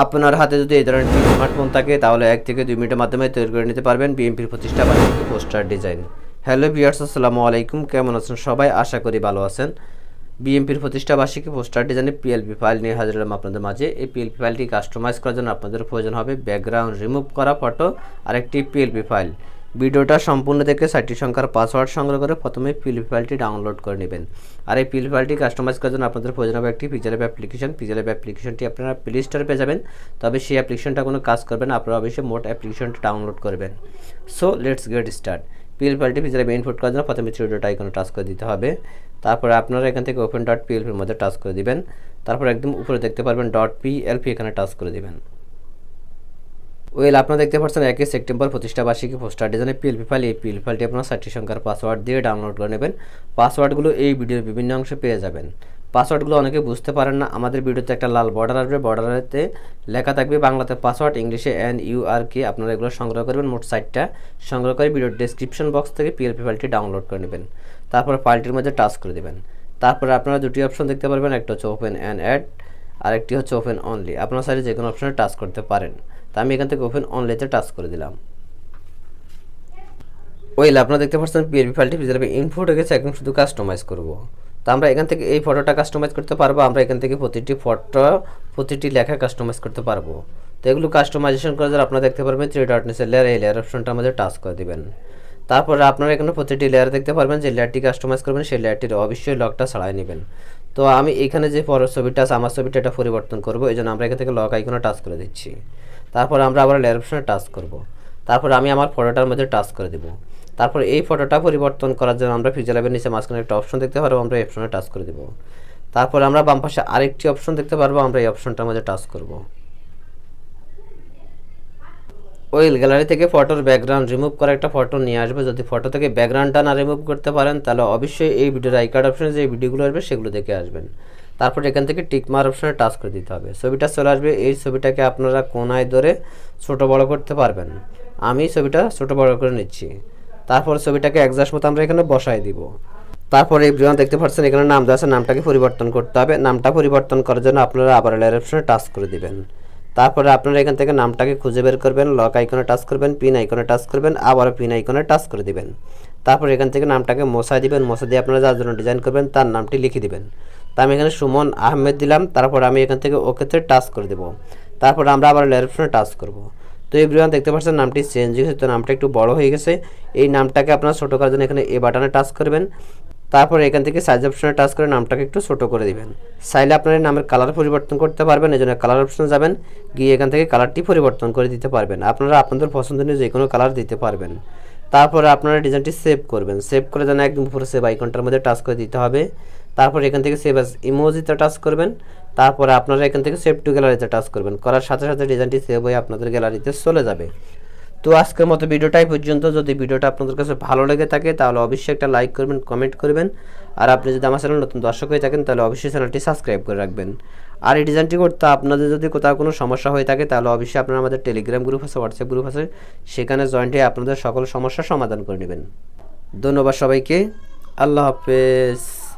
আপনার হাতে যদি এই ধরনের স্মার্টফোন থাকে, তাহলে এক থেকে দুই মিনিটের মাধ্যমে তৈরি করে নিতে পারবেন বিএমপির প্রতিষ্ঠা পোস্টার ডিজাইন হ্যালো বিয়ার্স আসসালামু আলাইকুম। কেমন আছেন সবাই? আশা করি ভালো আছেন। বিএমপির প্রতিষ্ঠা বার্ষিকী পোস্টার ডিজাইনে পিএলপি ফাইল নিয়ে হাজির হলাম আপনাদের মাঝে। এই পিএলপি ফাইলটি কাস্টমাইজ করার জন্য আপনাদের প্রয়োজন হবে ব্যাকগ্রাউন্ড রিমুভ করা ফটো আর একটি পিএলপি ফাইল ভিডিওটা সম্পূর্ণ দেখে সাইটটি সংখ্যার পাসওয়ার্ড সংগ্রহ করে প্রথমে পিএলপি ফাইলটি ডাউনলোড করে নেবেন। আর এই পিএলপি ফাইলটি কাস্টমাইজ করার জন্য আপনাদের প্রয়োজন হবে একটি পিজার অ্যাপ অ্যাপ্লিকেশন পিজার অ্যাপ অ্যাপ্লিকেশনটি আপনারা প্লে স্টোরে পেয়ে যাবেন। তবে সেই অ্যাপ্লিকেশনটা কোনো কাজ করবে না, আপনারা অবশ্যই মোট অ্যাপ্লিকেশনটা ডাউনলোড করবেন। So let's get start PL ফাইলটি অ্যাপ ইনপুট করার জন্য প্রথমে থ্রি ডট আইকনে টাচ করে দিতে হবে। তারপরে আপনারা এখান থেকে ওপেন ডট পিএলপির মধ্যে টাচ করে দিবেন। তারপর একদম উপরে দেখতে পারবেন ডট পিএলপি এখানে টাচ করে দিবেন। ওয়েল আপনারা দেখতে পাচ্ছেন একই সেপ্টেম্বর প্রতিষ্ঠা বার্ষিকী পোস্টার ডিজাইনে পিএলপি ফাইল এই পিএল ফাইলটি আপনারা ষাটটি সংখ্যার পাসওয়ার্ড দিয়ে ডাউনলোড করে নেবেন। পাসওয়ার্ডগুলো এই ভিডিওর বিভিন্ন অংশে পেয়ে যাবেন। পাসওয়ার্ডগুলো অনেকে বুঝতে পারেন না। আমাদের ভিডিওতে একটা লাল বর্ডার আসবে। বর্ডারেতে লেখা থাকবে বাংলাতে পাসওয়ার্ড ইংলিশে এন ইউ আর কে আপনারা এগুলো সংগ্রহ করবেন মোট সাইটটা। সংগ্রহ করে ভিডিওর ডেসক্রিপশন বক্স থেকে পিএলপি ফাইলটি ডাউনলোড করে নেবেন। তারপর ফাইলটির মধ্যে টাচ করে দেবেন। তারপরে আপনারা দুটি অপশন দেখতে পারবেন। একটা হচ্ছে ওপেন অ্যান্ড অ্যাড আর একটি হচ্ছে ওপেন অনলি আপনারা সাইডে যে কোনো অপশনে টাচ করতে পারেন। তা আমি এখান থেকে ওপেন অনলাইতে টাচ করে দিলাম। ওয়েল আপনারা দেখতে পাচ্ছেন পিএলপি ফাইলটি ভিতরে ইনপুট গেছে একদম শুধু কাস্টমাইজ করব। তো আমরা এখান থেকে এই ফটোটা কাস্টমাইজ করতে পারব, আমরা এখান থেকে প্রতিটি ফটো প্রতিটি লেখা কাস্টমাইজ করতে পারব। তো এগুলো কাস্টমাইজেশন করে জন্য আপনারা দেখতে পারবেন থ্রি ডট লেয়ার এই লেয়ার অপশনটা আমাদের টাচ করে দেবেন। তারপরে আপনারা এখানে প্রতিটি লেয়ার দেখতে পারবেন, যে লেয়ারটি কাস্টমাইজ করবেন, সেই লেয়ারটির অবশ্যই লকটা ছাড়াই নেবেন। তো আমি এখানে যে পরের ছবিটা আছে, আমার ছবিটা এটা পরিবর্তন করব এই জন্য আমরা এখান থেকে লক আইকনে টাচ করে দিচ্ছি। তারপর আমরা আবার লেয়ার অপশনে টাচ করব। তারপর আমি আমার ফটোটার মধ্যে টাচ করে দেবো। তারপর এই ফটোটা পরিবর্তন করার জন্য আমরা ফিচার ল্যাবের নিচে মাঝখানে একটা অপশন দেখতে পারব, আমরা এই অপশনে টাচ করে দেবো। তারপর আমরা বাম পাশে আরেকটি অপশন দেখতে পারব, আমরা এই অপশনটার মধ্যে টাচ করব। ওয়েল গ্যালারি থেকে ফটোর ব্যাকগ্রাউন্ড রিমুভ করা একটা ফটো নিয়ে আসবে। যদি ফটো থেকে ব্যাকগ্রাউন্ডটা না রিমুভ করতে পারেন, তাহলে অবশ্যই এই ভিডিওর আই কার্ড অপশনে যে ভিডিওগুলো আসবে, সেগুলো দেখে আসবেন। তারপর এখান থেকে টিকমার অপশনে টাচ করে দিতে হবে। ছবিটা চলে আসবে, এই ছবিটাকে আপনারা কোনায় ধরে ছোট বড় করতে পারবেন। আমি ছবিটা ছোট বড় করে নিচ্ছি। তারপর ছবিটাকে অ্যাডজাস্ট মতো আমরা এখানে বসাই দিব। তারপর এই ব্রিয়ান দেখতে পাচ্ছেন, এখানে নাম দেওয়া আছে, নামটাকে পরিবর্তন করতে হবে। নামটা পরিবর্তন করার জন্য আপনারা আবার লেয়ার অপশনে টাচ করে দিবেন। তারপরে আপনারা এখান থেকে নামটাকে খুঁজে বের করবেন লক আইকনে টাচ করবেন পিন আইকনে টাচ করবেন, আবার পিন আইকনে টাচ করে দিবেন। তারপর এখান থেকে নামটাকে মশাই দিবেন, মশা দিয়ে আপনারা যার জন্য ডিজাইন করবেন, তার নামটি লিখে দিবেন। তা আমি এখানে সুমন আহমেদ দিলাম, তারপর আমি এখান থেকে ওকেতে টাচ করে দেবো। তারপর আমরা আবার লেয়ার অপশনে টাচ করব। তো এই ব্রিয়ান দেখতে পাচ্ছেন নামটি চেঞ্জ হয়েছে, তো নামটা একটু বড় হয়ে গেছে। এই নামটাকে আপনারা ছোটো করার জন্য এখানে এ বাটনে টাচ করবেন। তারপর এখান থেকে সাইজ অপশনে টাচ করে নামটাকে একটু ছোট করে দিবেন। চাইলে আপনার নামের কালার পরিবর্তন করতে পারবেন, এই জন্য কালার অপশনে যাবেন। গিয়ে এখান থেকে কালারটি পরিবর্তন করে দিতে পারবেন। আপনারা আপনাদের পছন্দ পছন্দনীয় যে কোনো কালার দিতে পারবেন। তারপরে আপনারা ডিজাইনটি সেভ করবেন। সেভ করে যেন একদম উপরে সেভ আইকনটার মধ্যে টাচ করে দিতে হবে। তারপর এখান থেকে সেভ আস ইমোজিতে টাচ করবেন। তারপরে আপনারা এখান থেকে সেভ টু গ্যালারিতে টাচ করবেন। করার সাথে সাথে ডিজাইনটি সেভ হয়ে আপনাদের গ্যালারিতে চলে যাবে। তো আজকের মতো ভিডিওটাই পর্যন্ত। যদি ভিডিওটা আপনাদের কাছে ভালো লেগে থাকে, তাহলে অবশ্যই একটা লাইক করবেন কমেন্ট করবেন। আর আপনি যদি আমার চ্যানেল নতুন দর্শক হয়ে থাকেন, তাহলে অবশ্যই চ্যানেলটি সাবস্ক্রাইব করে রাখবেন। আর এই ডিজাইনটি করতে আপনাদের যদি কোথাও কোনো সমস্যা হয়ে থাকে, তাহলে অবশ্যই আপনারা আমাদের টেলিগ্রাম গ্রুপ আছে হোয়াটসঅ্যাপ গ্রুপ আছে, সেখানে জয়েন্ট হয়ে আপনাদের সকল সমস্যার সমাধান করে নেবেন। ধন্যবাদ সবাইকে। আল্লাহ হাফেজ।